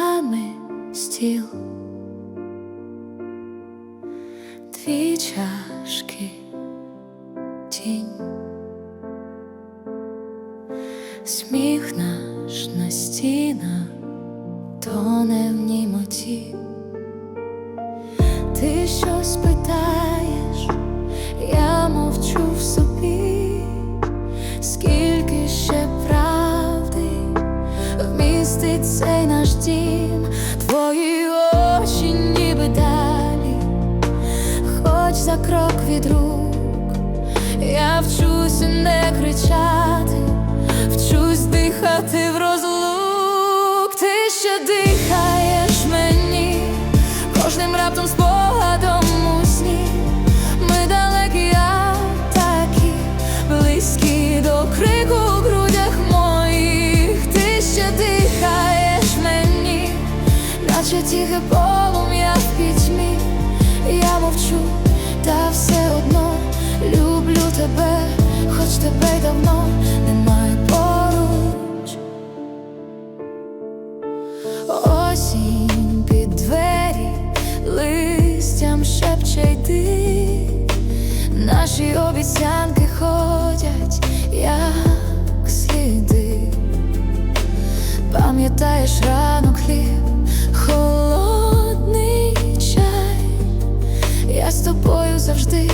нами стіл, дві чашки, тінь, сміх наш на стінах тоне в німоті. Ти щось питаєш, я мовчу в собі, скільки ще правди вмістить цей крок від рук, я вчуся не кричати, вчусь дихати в розлук, ти ще дихаєш мені, кожним раптом спогадом у сні. Ми далекі, а такі близькі до крику в грудях моїх. Ти ще дихаєш мені, наче тихе полум'я в пітьмі. Я мовчу, та все одно люблю тебе, хоч тебе й давно немає поруч. Осінь під двері листям шепче йди, наші обіцянки ходять, як сліди. Пам'ятаєш ранок хліб, з тобою завжди,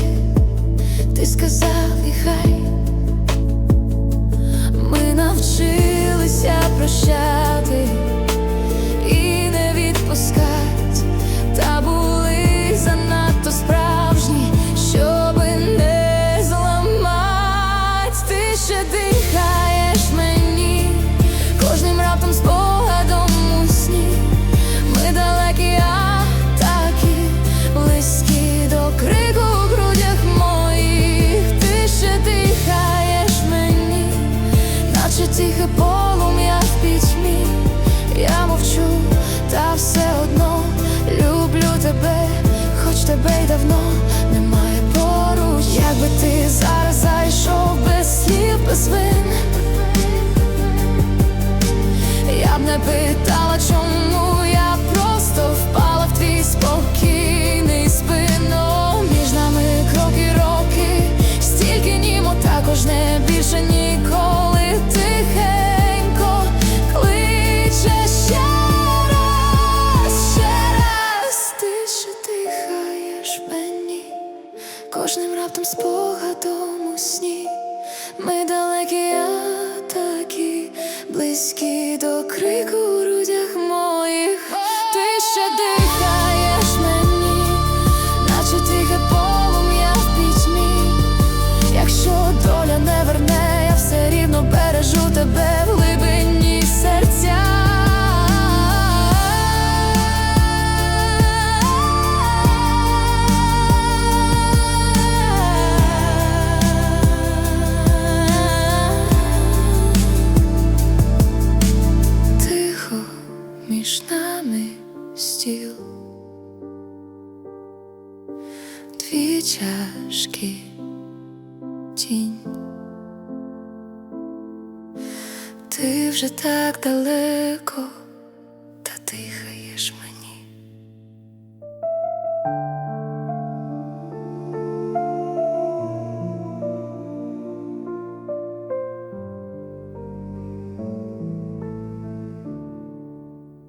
не питала, чому я просто впала в твій спокійний спино. Між нами кроки, роки, стільки німо також не більше ніколи тихенько кличе ще раз, ще раз. Ти ще дихаєш мені, кожним раптом спогадом у сні. Ми далекі, близькі до крику чашки, тінь. Ти вже так далеко,